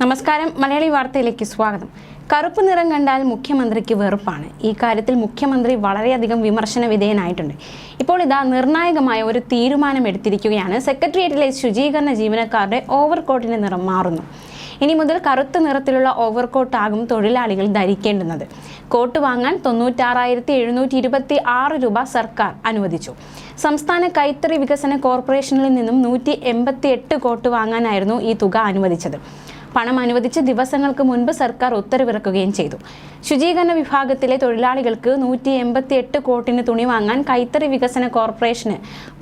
നമസ്കാരം. മലയാളി വാർത്തയിലേക്ക് സ്വാഗതം. കറുപ്പ് നിറം കണ്ടാൽ മുഖ്യമന്ത്രിക്ക് വെറുപ്പാണ്. ഈ കാര്യത്തിൽ മുഖ്യമന്ത്രി വളരെയധികം വിമർശന വിധേയനായിട്ടുണ്ട്. ഇപ്പോൾ ഇതാ നിർണായകമായ ഒരു തീരുമാനം എടുത്തിരിക്കുകയാണ്. സെക്രട്ടേറിയറ്റിലെ ശുചീകരണ ജീവനക്കാരുടെ ഓവർകോട്ടിന്റെ നിറം മാറുന്നു. ഇനി മുതൽ കറുത്ത നിറത്തിലുള്ള ഓവർകോട്ടാകും തൊഴിലാളികൾ ധരിക്കേണ്ടുന്നത്. കോട്ട് വാങ്ങാൻ തൊണ്ണൂറ്റാറായിരത്തി എഴുന്നൂറ്റി ഇരുപത്തി ആറ് രൂപ സർക്കാർ അനുവദിച്ചു. സംസ്ഥാന കൈത്തറി വികസന കോർപ്പറേഷനിൽ നിന്നും നൂറ്റി എൺപത്തി എട്ട് കോട്ട് വാങ്ങാനായിരുന്നു ഈ തുക അനുവദിച്ചത്. പണം അനുവദിച്ച് ദിവസങ്ങൾക്ക് മുൻപ് സർക്കാർ ഉത്തരവിറക്കുകയും ചെയ്തു. ശുചീകരണ വിഭാഗത്തിലെ തൊഴിലാളികൾക്ക് നൂറ്റി എൺപത്തി എട്ട് കോട്ടിന് തുണി വാങ്ങാൻ കൈത്തറി വികസന കോർപ്പറേഷന്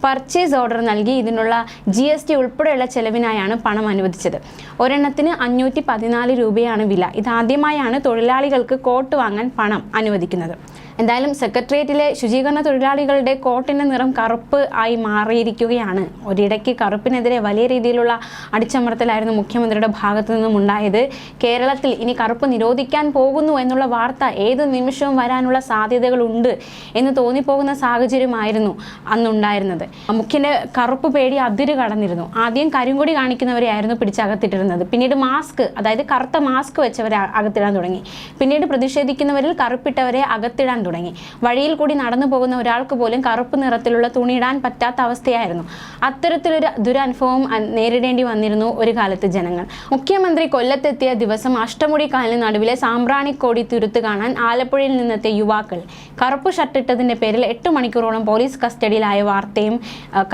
പർച്ചേസ് ഓർഡർ നൽകി. ഇതിനുള്ള ജി എസ് ടി ഉൾപ്പെടെയുള്ള ചെലവിനായാണ് പണം അനുവദിച്ചത്. ഒരെണ്ണത്തിന് അഞ്ഞൂറ്റി പതിനാല് രൂപയാണ് വില. ഇതാദ്യമായാണ് തൊഴിലാളികൾക്ക് കോട്ട് വാങ്ങാൻ പണം അനുവദിക്കുന്നത്. എന്തായാലും സെക്രട്ടേറിയറ്റിലെ ശുചീകരണ തൊഴിലാളികളുടെ കോട്ടിന്റെ നിറം കറുപ്പ് ആയി മാറിയിരിക്കുകയാണ്. ഒരിടയ്ക്ക് കറുപ്പിനെതിരെ വലിയ രീതിയിലുള്ള അടിച്ചമർത്തലായിരുന്നു മുഖ്യമന്ത്രിയുടെ ഭാഗത്തു നിന്നും ഉണ്ടായത്. കേരളത്തിൽ ഇനി കറുപ്പ് നിരോധിക്കാൻ പോകുന്നു എന്നുള്ള വാർത്ത ഏത് നിമിഷവും വരാനുള്ള സാധ്യതകളുണ്ട് എന്ന് തോന്നിപ്പോകുന്ന സാഹചര്യമായിരുന്നു അന്നുണ്ടായിരുന്നത്. മുഖ്യന്റെ കറുപ്പ് പേടി അതിര് കടന്നിരുന്നു. ആദ്യം കരിങ്കൊടി കാണിക്കുന്നവരെയായിരുന്നു പിടിച്ചകത്തിട്ടിരുന്നത്. പിന്നീട് മാസ്ക് അതായത് കറുത്ത മാസ്ക് വെച്ചവരെ അകത്തിടാൻ തുടങ്ങി. പിന്നീട് പ്രതിഷേധിക്കുന്നവരിൽ കറുപ്പിട്ടവരെ അകത്തിടാൻ തുടങ്ങി. വഴിയിൽ കൂടി നടന്നു പോകുന്ന ഒരാൾക്ക് പോലും കറുപ്പ് നിറത്തിലുള്ള തുണിയിടാൻ പറ്റാത്ത അവസ്ഥയായിരുന്നു. അത്തരത്തിലൊരു ദുരനുഭവം നേരിടേണ്ടി വന്നിരുന്നു ഒരു കാലത്ത് ജനങ്ങൾ. മുഖ്യമന്ത്രി കൊല്ലത്തെത്തിയ ദിവസം അഷ്ടമുടി കാലിന് നടുവിലെ സാമ്പ്രാണിക്കോടി തുരുത്ത് കാണാൻ ആലപ്പുഴയിൽ നിന്നെത്തിയ യുവാക്കൾ. കറുപ്പ് ഷർട്ടിട്ടതിന്റെ പേരിൽ എട്ട് മണിക്കൂറോളം പോലീസ് കസ്റ്റഡിയിലായ വാർത്തയും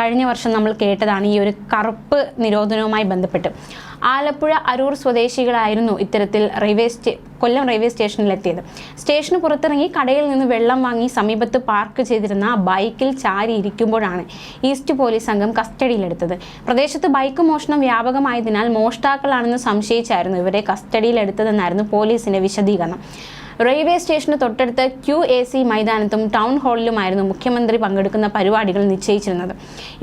കഴിഞ്ഞ വർഷം നമ്മൾ കേട്ടതാണ് ഈ ഒരു കറുപ്പ് നിരോധനവുമായി ബന്ധപ്പെട്ട്. ആലപ്പുഴ അരൂർ സ്വദേശികളായിരുന്നു ഇത്തരത്തിൽ റെയിൽവേ കൊല്ലം റെയിൽവേ സ്റ്റേഷനിലെത്തിയത്. സ്റ്റേഷന് പുറത്തിറങ്ങി കടയിൽ നിന്ന് വെള്ളം വാങ്ങി സമീപത്ത് പാർക്ക് ചെയ്തിരുന്ന ബൈക്കിൽ ചാരി ഇരിക്കുമ്പോഴാണ് ഈസ്റ്റ് പോലീസ് സംഘം കസ്റ്റഡിയിലെടുത്തത്. പ്രദേശത്ത് ബൈക്ക് മോഷണം വ്യാപകമായതിനാൽ മോഷ്ടാക്കളാണെന്ന് സംശയിച്ചായിരുന്നു ഇവരെ കസ്റ്റഡിയിലെടുത്തതെന്നായിരുന്നു പോലീസിന്റെ വിശദീകരണം. റെയിൽവേ സ്റ്റേഷന് തൊട്ടടുത്ത് ക്യു എ സി മൈതാനത്തും ടൗൺ ഹാളിലുമായിരുന്നു മുഖ്യമന്ത്രി പങ്കെടുക്കുന്ന പരിപാടികൾ നിശ്ചയിച്ചിരുന്നത്.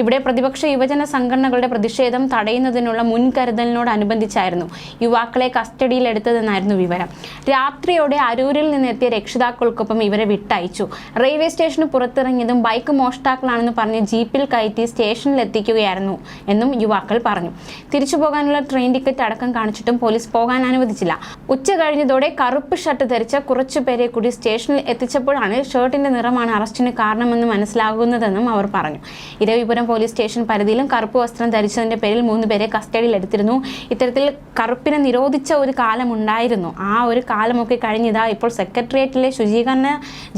ഇവിടെ പ്രതിപക്ഷ യുവജന സംഘടനകളുടെ പ്രതിഷേധം തടയുന്നതിനുള്ള മുൻകരുതലിനോടനുബന്ധിച്ചായിരുന്നു യുവാക്കളെ കസ്റ്റഡിയിലെടുത്തതെന്നായിരുന്നു വിവരം. രാത്രിയോടെ അരൂരിൽ നിന്നെത്തിയ രക്ഷിതാക്കൾക്കൊപ്പം ഇവരെ വിട്ടയച്ചു. റെയിൽവേ സ്റ്റേഷന് പുറത്തിറങ്ങിയതും ബൈക്ക് മോഷ്ടാക്കളാണെന്ന് പറഞ്ഞ് ജീപ്പിൽ കയറ്റി സ്റ്റേഷനിലെത്തിക്കുകയായിരുന്നു എന്നും യുവാക്കൾ പറഞ്ഞു. തിരിച്ചു പോകാനുള്ള ട്രെയിൻ ടിക്കറ്റ് അടക്കം കാണിച്ചിട്ടും പോലീസ് പോകാൻ അനുവദിച്ചില്ല. ഉച്ച കഴിഞ്ഞതോടെ കറുപ്പ് ഷർട്ട് ധരിച്ച കുറച്ചു പേരെ കൂടി സ്റ്റേഷനിൽ എത്തിച്ചപ്പോഴാണ് ഷർട്ടിന്റെ നിറമാണ് അറസ്റ്റിന് കാരണമെന്ന് മനസ്സിലാകുന്നതെന്നും അവർ പറഞ്ഞു. ഇരവിപുരം പോലീസ് സ്റ്റേഷൻ പരിധിയിലും കറുപ്പ് വസ്ത്രം ധരിച്ചതിന്റെ പേരിൽ മൂന്ന് പേരെ കസ്റ്റഡിയിൽ എടുത്തിരുന്നു. ഇത്തരത്തിൽ കറുപ്പിനെ നിരോധിച്ച ഒരു കാലമുണ്ടായിരുന്നു ആ ഒരു കാലമൊക്കെ കഴിഞ്ഞിതാ ഇപ്പോൾ സെക്രട്ടേറിയറ്റിലെ ശുചീകരണ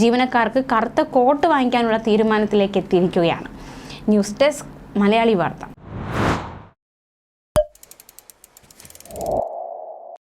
ജീവനക്കാർക്ക് കറുത്ത കോട്ട് വാങ്ങിക്കാനുള്ള തീരുമാനത്തിലേക്ക് എത്തിയിരിക്കുകയാണ്. ന്യൂസ് ഡെസ്ക് മലയാളി വാർത്ത.